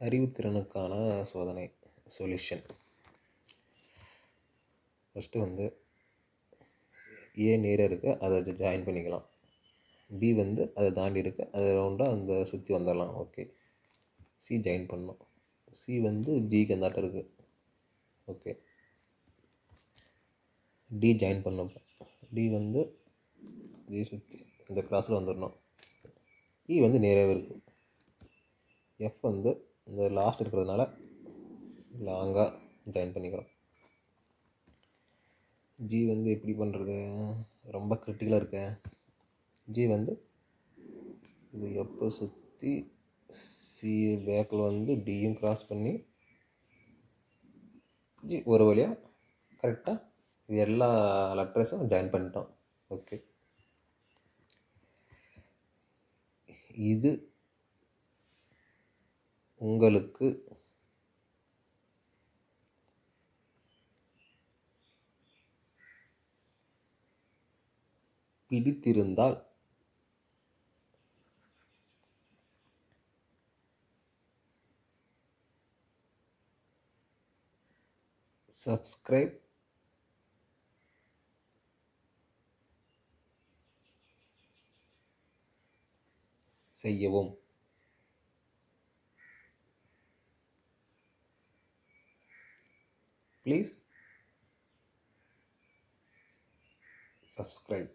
அறிவுத்திறனுக்கான சோதனை solution first வந்து ஏ நேராக இருக்குது அதை ஜாயின் பண்ணிக்கலாம். பி வந்து அதை தாண்டி இருக்கு அதை ரவுண்டாக அந்த சுற்றி வந்துடலாம் ஓகே சி ஜாயின் பண்ணோம் சி வந்து ஜிக்கு அந்தாட்டம் இருக்குது ஓகே டி ஜாயின் பண்ணோம் டி வந்து டி சுற்றி இந்த கிராஸில் வந்துடணும். இ வந்து நேராகவே இருக்குது எஃப் வந்து இந்த லாஸ்ட் இருக்கிறதுனால லாங்காக ஜாயின் பண்ணிக்கிறோம். ஜி வந்து எப்படி பண்ணுறது ரொம்ப கிரிட்டிக்கலாக இருக்கேன். ஜி வந்து இது எப்போ சுற்றி சி பேக்கில் வந்து டியும் க்ராஸ் பண்ணி ஜி ஒரு வழியாக கரெக்டாக இது எல்லா லெட்டர்ஸும் ஜாயின் பண்ணிட்டோம். ஓகே இது உங்களுக்கு பிடித்திருந்தால் சப்ஸ்கிரைப் செய்யவும். Please subscribe